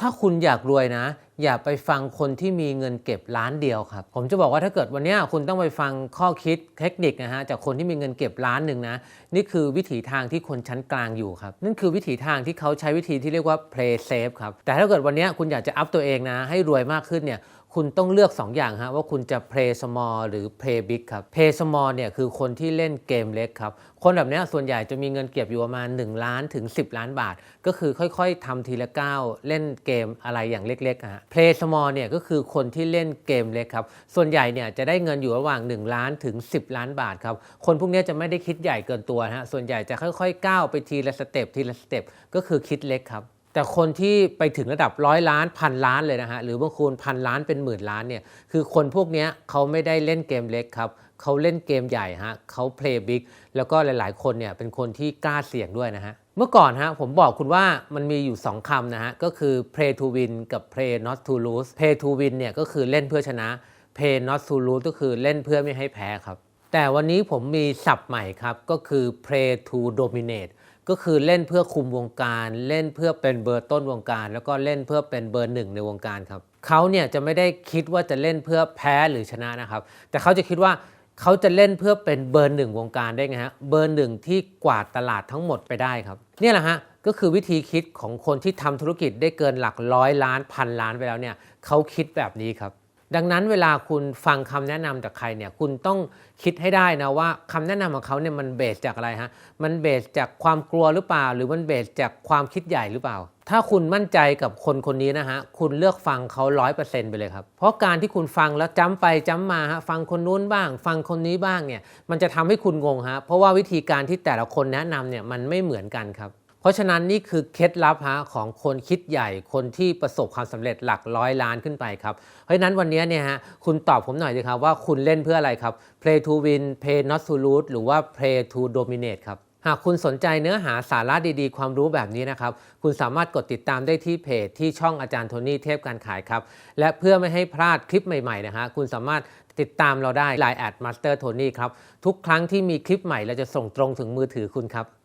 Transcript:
ถ้าคุณอยากรวยนะ อย่าไปฟังคนที่มีเงินเก็บล้านเดียวครับ ผมจะบอกว่าถ้าเกิดวันนี้คุณต้องไปฟังข้อคิดเทคนิคนะฮะจากคนที่มีเงินเก็บล้านหนึ่งนะนี่คือวิถีทางที่คนชั้นกลางอยู่ครับนั่นคือวิถีทางที่เขาใช้วิธีที่เรียกว่า play safe ครับแต่ถ้าเกิดวันนี้คุณอยากจะอัพตัวเองนะให้รวยมากขึ้นเนี่ย คุณต้องเลือก 2 อย่างฮะว่าคุณจะ play small หรือ play big ครับ play small เนี่ยคือคนที่เล่นเกมเล็กครับ คนแบบนี้ส่วนใหญ่จะมีเงินเก็บอยู่ประมาณ 1 ล้านถึง 10 ล้านบาท ก็คือค่อยๆทำทีละก้าวเล่นเกมอะไรอย่างเล็กๆฮะ play small เนี่ยก็คือคนที่เล่นเกมเล็กครับ ส่วนใหญ่เนี่ยจะได้เงินอยู่ระหว่าง 1 ล้านถึง 10 ล้านบาทครับ คนพวกนี้จะไม่ได้คิดใหญ่เกินตัวฮะส่วนใหญ่จะค่อยๆก้าวไปทีละสเต็ปทีละสเต็ปก็คือคิดเล็กครับ แต่คนที่ไปถึงระดับร้อยล้านพันล้านเลยนะฮะหรือบางคนพันล้านเป็นหมื่นล้านเนี่ยคือคนพวกนี้เขาไม่ได้เล่นเกมเล็กครับเขาเล่นเกมใหญ่ฮะเขา play big แล้วก็หลาย ๆ คนเนี่ยเป็นคนที่กล้าเสี่ยงด้วยนะฮะเมื่อก่อนฮะผมบอกคุณว่ามันมีอยู่ 2คำนะฮะก็คือ play to win กับ play not to lose play to win เนี่ยก็คือเล่นเพื่อชนะ play not to lose ก็คือเล่นเพื่อไม่ให้แพ้ครับ แต่วันนี้ผมมีศัพท์ใหม่ครับ ก็คือ play to dominate ก็คือเล่นเพื่อคุมวงการ เล่นเพื่อเป็นเบอร์ต้นวงการ แล้วก็เล่นเพื่อเป็นเบอร์หนึ่งในวงการครับเขาเนี่ยจะไม่ได้คิดว่าจะเล่นเพื่อแพ้หรือชนะนะครับ แต่เขาจะคิดว่าเขาจะเล่นเพื่อเป็นเบอร์หนึ่งวงการได้ไงฮะเบอร์หนึ่งที่กวาดตลาดทั้งหมดไปได้ครับนี่แหละฮะก็คือวิธีคิดของคนที่ทำธุรกิจได้เกินหลักร้อยล้านพันล้านไปแล้วเนี่ยเขาคิดแบบนี้ครับ ดังนั้นเวลาคุณฟังคำแนะนำจากใครเนี่ยคุณต้องคิดให้ได้นะว่าคำแนะนำของเขาเนี่ยมันเบสจากอะไรฮะมันเบสจากความกลัวหรือเปล่า หรือมันเบสจากความคิดใหญ่หรือเปล่า ถ้าคุณมั่นใจกับคนคนนี้นะฮะคุณเลือกฟังเขาร้อยเปอร์เซ็นต์ไปเลยครับ เพราะการที่คุณฟังแล้วจ้ำไปจ้ำมาฮะฟังคนนู้นบ้าง ฟังคนนี้บ้างเนี่ยมันจะทำให้คุณงงฮะเพราะว่าวิธีการที่แต่ละคนแนะนำเนี่ยมันไม่เหมือนกันครับ ราะฉะนั้นนี่คือเคล็ดลับฮะของคนคิดใหญ่คนที่ประสบความสำเร็จหลักร้อยล้านขึ้นไปครับ เพราะฉะนั้นวันนี้เนี่ยฮะคุณตอบผมหน่อยสิครับว่าคุณเล่นเพื่ออะไรครับ play to win play not to lose หรือว่า play to dominate ครับหากคุณสนใจเนื้อหาสาระดีๆ ความรู้แบบนี้นะครับ คุณสามารถกดติดตามได้ที่เพจที่ช่องอาจารย์โทนี่เทพการขายครับ และเพื่อไม่ให้พลาดคลิปใหม่ๆนะฮะคุณสามารถติดตามเราได้ Line at Master Tony ครับ ทุกครั้งที่มีคลิปใหม่เราจะส่งตรงถึงมือถือคุณครับ